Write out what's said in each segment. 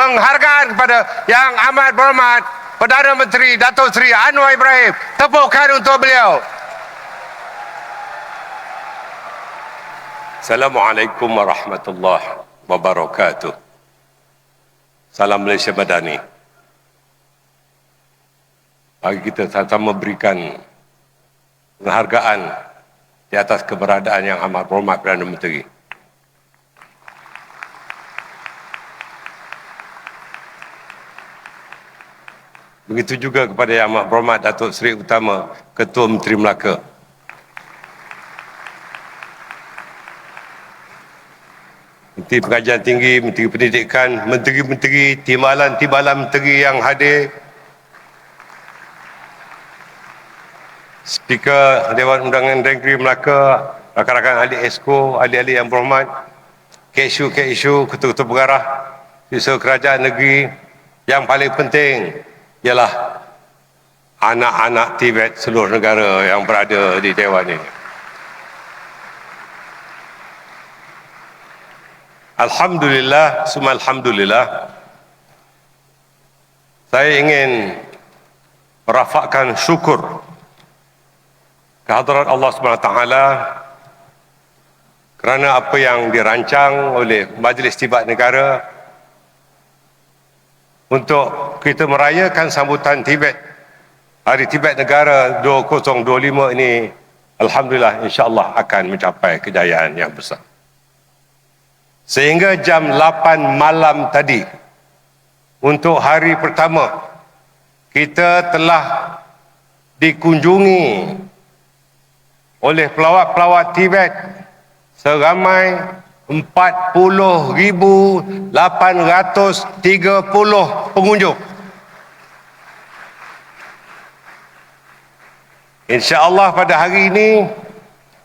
penghargaan kepada Yang Amat Berhormat Perdana Menteri Datuk Seri Anwar Ibrahim. Tepukan untuk beliau. Assalamualaikum warahmatullahi wabarakatuh. Salam Malaysia Madani. Bagi kita sama-sama berikan penghargaan di atas keberadaan yang amat berhormat Perdana Menteri. Begitu juga kepada Yang Amat Berhormat Datuk Seri Utama Ketua Menteri Melaka. Menteri Pengajian Tinggi, Menteri Pendidikan, Menteri-Menteri, Timbalan-Timbalan Menteri yang hadir, Speaker Dewan Undangan Negeri Melaka, rakan-rakan ahli ESCO, ahli-ahli yang berhormat, KSU-KSU, ketua-ketua pengarah, sisa kerajaan negeri, yang paling penting ialah anak-anak Tibet seluruh negara yang berada di Dewan ini. Alhamdulillah, semua Alhamdulillah. Saya ingin merafakkan syukur kehadrat Allah SWT kerana apa yang dirancang oleh Majlis Tibat Negara untuk kita merayakan sambutan Tibet Hari Tibet Negara 2025 ini Alhamdulillah insyaAllah akan mencapai kejayaan yang besar. Sehingga jam 8 malam tadi untuk hari pertama kita telah dikunjungi oleh pelawat-pelawat Tibet seramai 40,830 pengunjung. InsyaAllah pada hari ini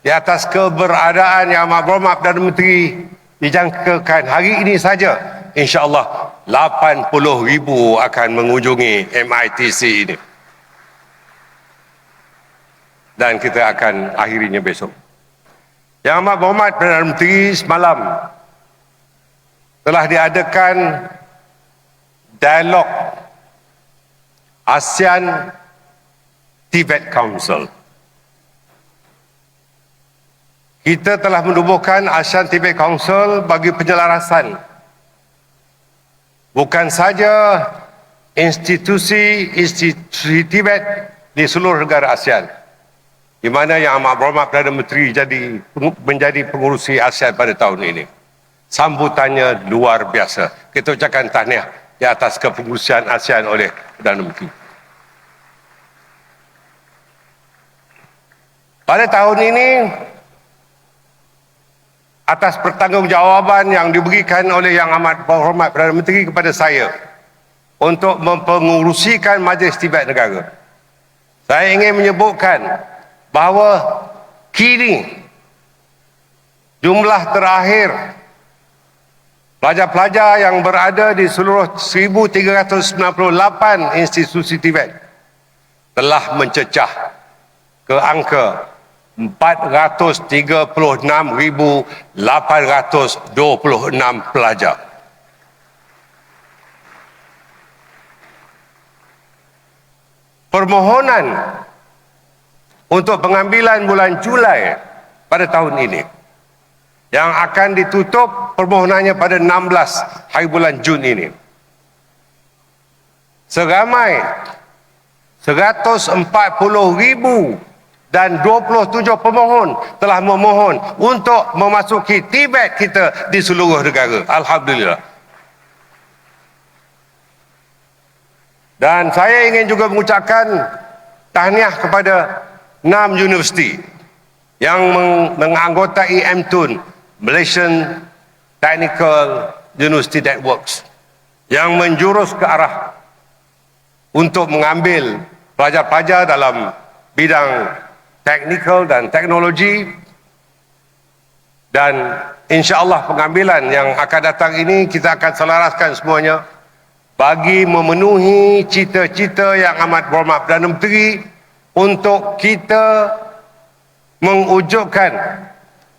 di atas keberadaan Yang Amat Berhormat Perdana Menteri dijangkakan hari ini saja insyaAllah 80 ribu akan mengunjungi MITC ini. Dan kita akan akhirinya besok. Yang Amat Berhormat Perdana Menteri semalam telah diadakan dialog ASEAN Tibet Council. Kita telah menubuhkan ASEAN Tibet Council bagi penyelarasan bukan saja institusi-institusi Tibet di seluruh negara ASEAN di mana yang amat berhormat Perdana Menteri jadi menjadi pengurusi ASEAN pada tahun ini. Sambutannya luar biasa. Kita ucapkan tahniah di atas kepengurusian ASEAN oleh Perdana Menteri. Pada tahun ini, atas pertanggungjawaban yang diberikan oleh Yang Amat Berhormat Perdana Menteri kepada saya untuk mempengurusikan Majlis Tibet Negara. Saya ingin menyebutkan bahawa kini jumlah terakhir pelajar-pelajar yang berada di seluruh 1398 institusi Tibet telah mencecah ke angka 436,826 pelajar. Permohonan untuk pengambilan bulan Julai pada tahun ini yang akan ditutup permohonannya pada 16 hari bulan Jun ini. Seramai 140 ribu dan 27 pemohon telah memohon untuk memasuki Tibet kita di seluruh negara. Alhamdulillah. Dan saya ingin juga mengucapkan tahniah kepada enam universiti yang menganggotai MTUN Malaysian Technical University Networks yang menjurus ke arah untuk mengambil pelajar-pelajar dalam bidang teknikal dan teknologi dan insya-Allah pengambilan yang akan datang ini kita akan selaraskan semuanya bagi memenuhi cita-cita yang amat berhormat Perdana Menteri untuk kita mengujudkan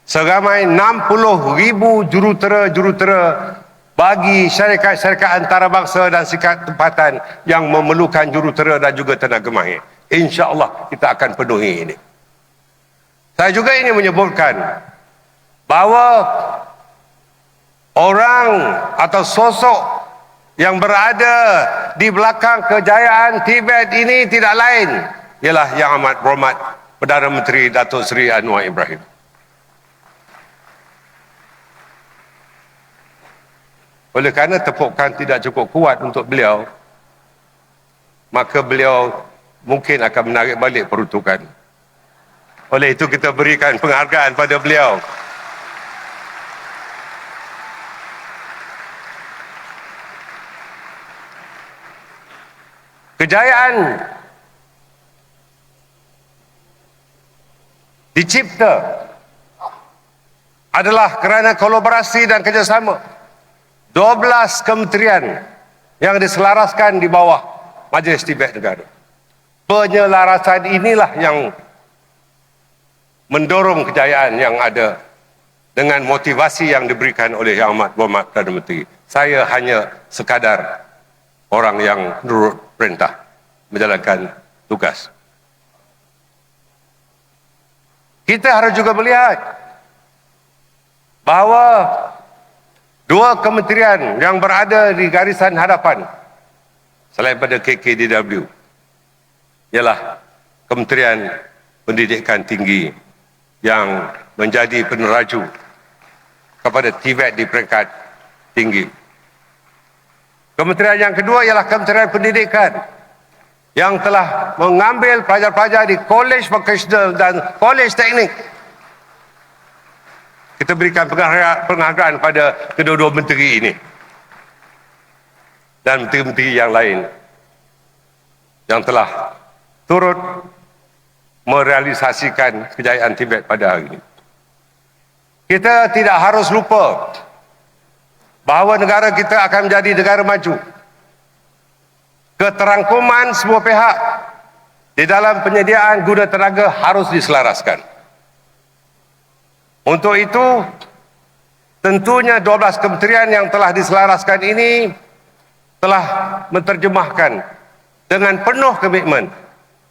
seramai 60 ribu jurutera-jurutera bagi syarikat-syarikat antarabangsa dan syarikat tempatan yang memerlukan jurutera dan juga tenaga mahir. InsyaAllah kita akan penuhi ini. Saya juga ingin menyebutkan bahawa orang atau sosok yang berada di belakang kejayaan Tibet ini tidak lain ialah Yang Amat Berhormat Perdana Menteri Datuk Seri Anwar Ibrahim. Oleh kerana tepukan tidak cukup kuat untuk beliau, maka beliau mungkin akan menarik balik peruntukan. Oleh itu kita berikan penghargaan pada beliau. Kejayaan dicipta adalah kerana kolaborasi dan kerjasama 12 kementerian yang diselaraskan di bawah Majlis Tibet Negara. Penyelarasan inilah yang mendorong kejayaan yang ada dengan motivasi yang diberikan oleh Yang Amat Berhormat Perdana Menteri. Saya hanya sekadar orang yang menurut perintah menjalankan tugas. Kita harus juga melihat bahawa Dua kementerian yang berada di garisan hadapan selain pada KKDW ialah Kementerian Pendidikan Tinggi yang menjadi peneraju kepada Tibet di peringkat tinggi. Kementerian yang kedua ialah Kementerian Pendidikan yang telah mengambil pelajar-pelajar di Kolej Vocational dan Kolej Teknik kita berikan penghargaan pada kedua-dua menteri ini dan menteri-menteri yang lain yang telah turut merealisasikan kejayaan Tibet pada hari ini. Kita tidak harus lupa bahawa negara kita akan menjadi negara maju. Keterangkuman semua pihak di dalam penyediaan guna tenaga harus diselaraskan. Untuk itu, tentunya 12 kementerian yang telah diselaraskan ini telah menterjemahkan dengan penuh komitmen.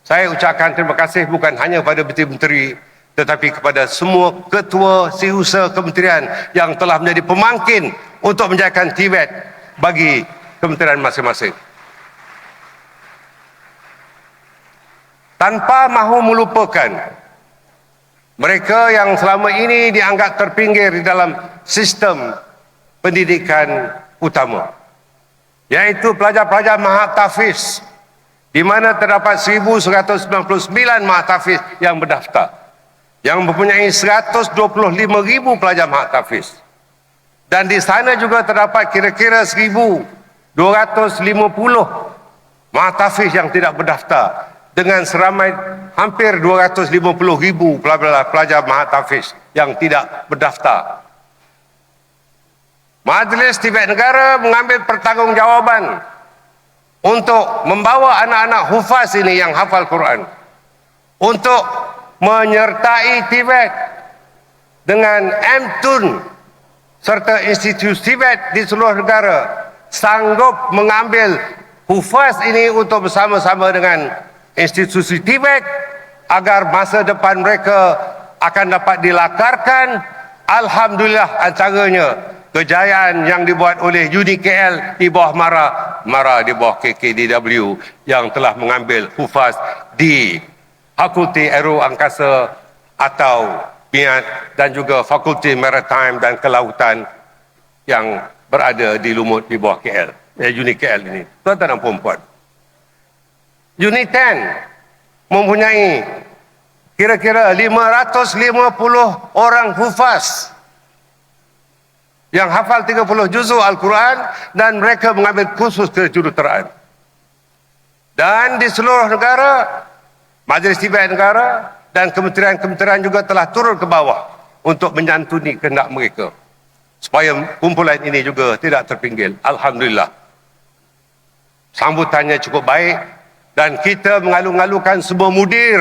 Saya ucapkan terima kasih bukan hanya pada menteri-menteri tetapi kepada semua ketua siusaha kementerian yang telah menjadi pemangkin untuk menjayakan Tibet bagi kementerian masing-masing. Tanpa mahu melupakan mereka yang selama ini dianggap terpinggir di dalam sistem pendidikan utama yaitu pelajar-pelajar Mahatafiz di mana terdapat 1199 Mahatafiz yang berdaftar yang mempunyai 125,000 pelajar Mahatafiz dan di sana juga terdapat kira-kira 1250 Mahatafiz yang tidak berdaftar dengan seramai hampir 250 ribu pelajar Mahatafiz yang tidak berdaftar. Majlis Tibet Negara mengambil pertanggungjawaban untuk membawa anak-anak hufaz ini yang hafal Quran. Untuk menyertai Tibet dengan MTUN serta institusi Tibet di seluruh negara sanggup mengambil hufaz ini untuk bersama-sama dengan institusi Tibet agar masa depan mereka akan dapat dilakarkan. Alhamdulillah antaranya kejayaan yang dibuat oleh UNIKL di bawah MARA. MARA di bawah KKDW yang telah mengambil hufaz di Fakulti Aero Angkasa atau MIAT dan juga Fakulti Maritime dan Kelautan yang berada di Lumut di bawah KL eh, UNIKL ini. Tuan-tuan dan puan-puan Unit 10 mempunyai kira-kira 550 orang hufaz yang hafal 30 juzu Al-Quran dan mereka mengambil kursus kejuruteraan. Dan di seluruh negara, Majlis Tibet Negara dan kementerian-kementerian juga telah turun ke bawah untuk menyantuni kehendak mereka. Supaya kumpulan ini juga tidak terpinggil. Alhamdulillah. Sambutannya cukup baik dan kita mengalu-alukan semua mudir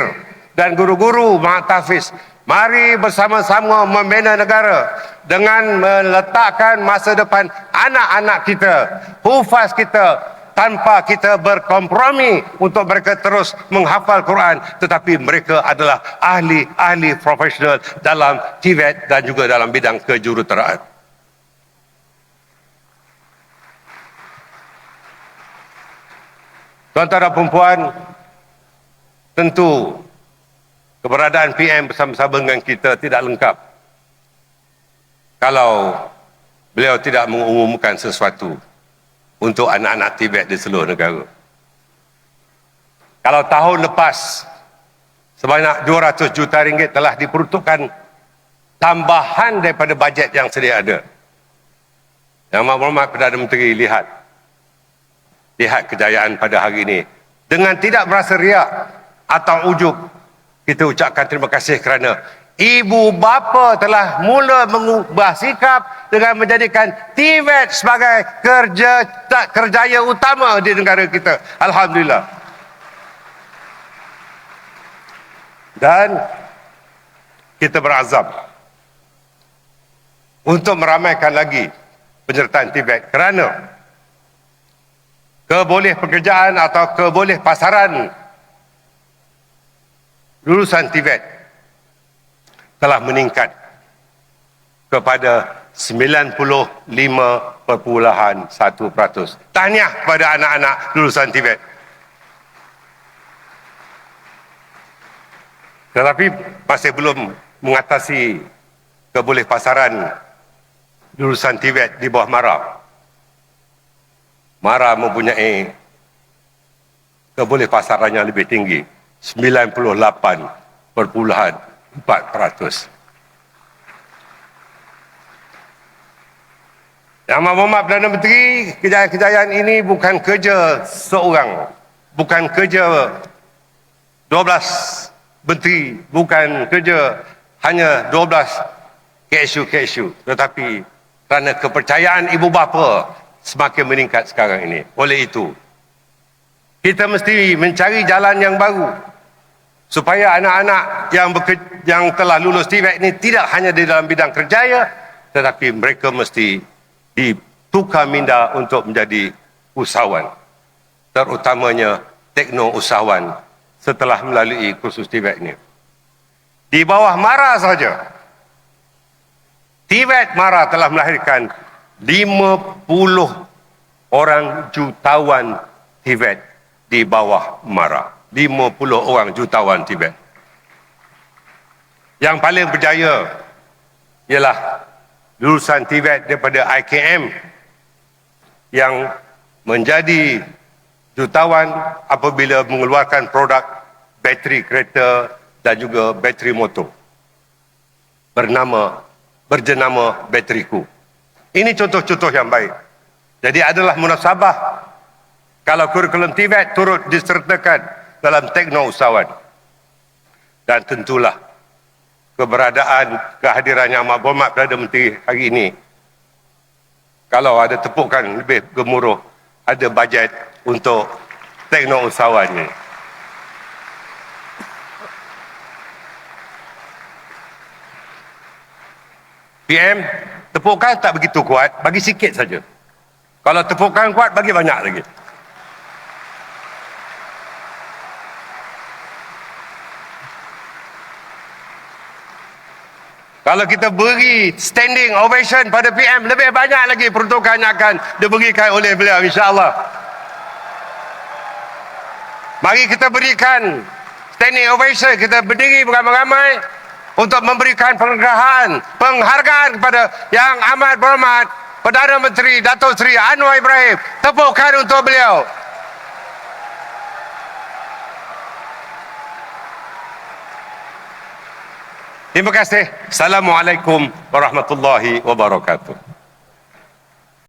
dan guru-guru Mahatafiz Mari bersama-sama membina negara dengan meletakkan masa depan anak-anak kita, hufaz kita, tanpa kita berkompromi untuk mereka terus menghafal Quran tetapi mereka adalah ahli-ahli profesional dalam TVET dan juga dalam bidang kejuruteraan. Tuan-tuan dan perempuan, tentu keberadaan PM bersama-sama dengan kita tidak lengkap kalau beliau tidak mengumumkan sesuatu untuk anak-anak Tibet di seluruh negara. Kalau tahun lepas sebanyak 200 juta ringgit telah diperuntukkan tambahan daripada bajet yang sedia ada. Yang Muhammad Perdana Menteri lihat lihat kejayaan pada hari ini dengan tidak berasa riak atau ujub kita ucapkan terima kasih kerana ibu bapa telah mula mengubah sikap dengan menjadikan TVET sebagai kerja tak kerjaya utama di negara kita. Alhamdulillah. Dan kita berazam untuk meramaikan lagi penyertaan TVET kerana keboleh pekerjaan atau keboleh pasaran lulusan Tibet telah meningkat kepada 95.1%. Tahniah kepada anak-anak lulusan Tibet. Tetapi masih belum mengatasi keboleh pasaran lulusan Tibet di bawah Mara. Mara mempunyai keboleh pasaran yang lebih tinggi. 98.4%. Yang Muhammad Perdana Menteri, kejayaan-kejayaan ini bukan kerja seorang. Bukan kerja 12 menteri. Bukan kerja hanya 12 KSU-KSU. Tetapi kerana kepercayaan ibu bapa semakin meningkat sekarang ini. Oleh itu, kita mesti mencari jalan yang baru supaya anak-anak yang yang telah lulus TVET ini tidak hanya di dalam bidang kerjaya tetapi mereka mesti ditukar minda untuk menjadi usahawan. Terutamanya tekno usahawan setelah melalui kursus TVET ini di bawah MARA saja TVET MARA telah melahirkan 50 orang jutawan TVET di bawah MARA 50 orang jutawan Tibet. Yang paling berjaya ialah lulusan Tibet daripada IKM yang menjadi jutawan apabila mengeluarkan produk bateri kereta dan juga bateri motor bernama berjenama bateriku. Ini contoh-contoh yang baik. Jadi adalah munasabah kalau kurikulum Tibet turut disertakan dalam tekno usahawan. Dan tentulah keberadaan kehadirannya Amat Berhormat Perdana Menteri hari ini kalau ada tepukan lebih gemuruh ada bajet untuk tekno usahawan ini. PM, tepukan tak begitu kuat, bagi sikit saja. Kalau tepukan kuat, bagi banyak lagi. Kalau kita beri standing ovation pada PM, lebih banyak lagi peruntukan yang akan diberikan oleh beliau insyaAllah. Mari kita berikan standing ovation, kita berdiri beramai-ramai untuk memberikan penghargaan, penghargaan kepada Yang Amat Berhormat Perdana Menteri Datuk Seri Anwar Ibrahim. Tepukan untuk beliau. Terima kasih. Assalamualaikum warahmatullahi wabarakatuh.